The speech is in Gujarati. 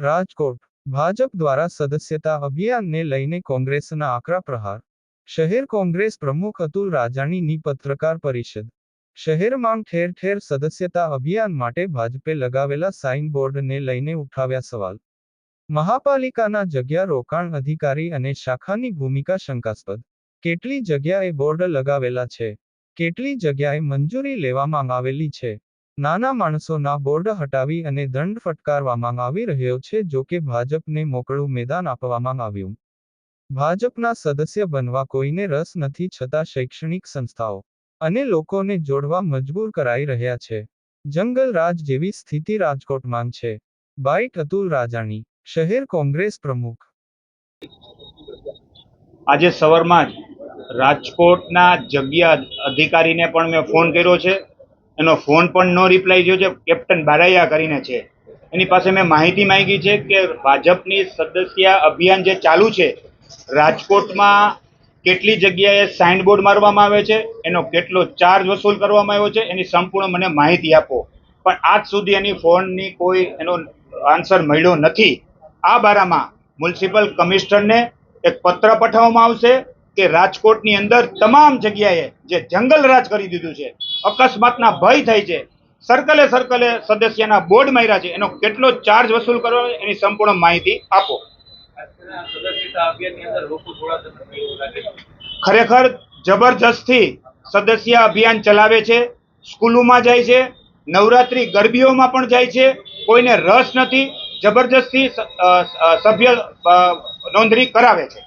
રાજકોટ, ભાજપ દ્વારા સદસ્યતા અભિયાનને લઈને કોંગ્રેસના આકરા પ્રહાર. શહેર કોંગ્રેસ પ્રમુખ અતુલ રાજાણીની પત્રકાર પરિષદ. શહેરમાં ઠેર ઠેર સદસ્યતા અભિયાન માટે ભાજપે લગાવેલા સાઇન બોર્ડને લઈને ઉઠાવ્યા સવાલ. મહાપાલિકાના જગ્યા રોકાણ અધિકારી અને શાખાની ભૂમિકા શંકાસ્પદ. કેટલી જગ્યાએ બોર્ડ લગાવેલા છે? કેટલી જગ્યાએ મંજૂરી લેવામાં આવેલી છે? નાના માણસોના બોર્ડ હટાવી અને દંડ ફટકારવામાં આવી રહ્યો છે, જો કે ભાજપને મોકળું મેદાન આપવામાં આવ્યું. ભાજપના સદસ્ય બનવા કોઈને રસ નથી છતાં શૈક્ષણિક સંસ્થાઓ અને લોકોને જોડવા મજબૂર કરાઈ રહ્યા છે. જંગલ રાજ જેવી સ્થિતિ રાજકોટમાં છે. બાઇટ અતુલ રાજાણી, શહેર કોંગ્રેસ પ્રમુખ. આજે સવારમાં જ રાજકોટના જગ્યા અધિકારીને પણ મેં ફોન કર્યો છે. એનો ફોન પણ નો રિપ્લાય થયો છે. કેપ્ટન બારાયા કરીને છે. એની પાસે મેં માહિતી માંગી છે કે ભાજપની સદસ્ય અભિયાન જે ચાલુ છે, રાજકોટમાં કેટલી જગ્યાએ સાઇન બોર્ડ મારવામાં આવે છે, એનો કેટલો ચાર્જ વસૂલ કરવામાં આવ્યો છે, એની સંપૂર્ણ મને માહિતી આપો. પણ આજ સુધી એની ફોનની કોઈ એનો આન્સર મળ્યો નથી. આ બારામાં મ્યુનિસિપલ કમિશનરને એક પત્ર પઠાવવામાં આવશે કે રાજકોટની અંદર તમામ જગ્યાએ જે જંગલ રાજ કરી દીધું છે અકસ્માતના ભય થાય છે. સર્કલે સર્કલે સદસ્યના બોર્ડ માર્યા છે. એનો કેટલો ચાર્જ વસૂલ કરવો એની સંપૂર્ણ માહિતી આપો. ખરેખર જબરજસ્તથી સદસ્ય અભિયાન ચલાવે છે, સ્કૂલોમાં જાય છે, નવરાત્રી ગરબીઓમાં પણ જાય છે. કોઈને રસ નથી, જબરજસ્તી સભ્ય નોંધણી કરાવે છે.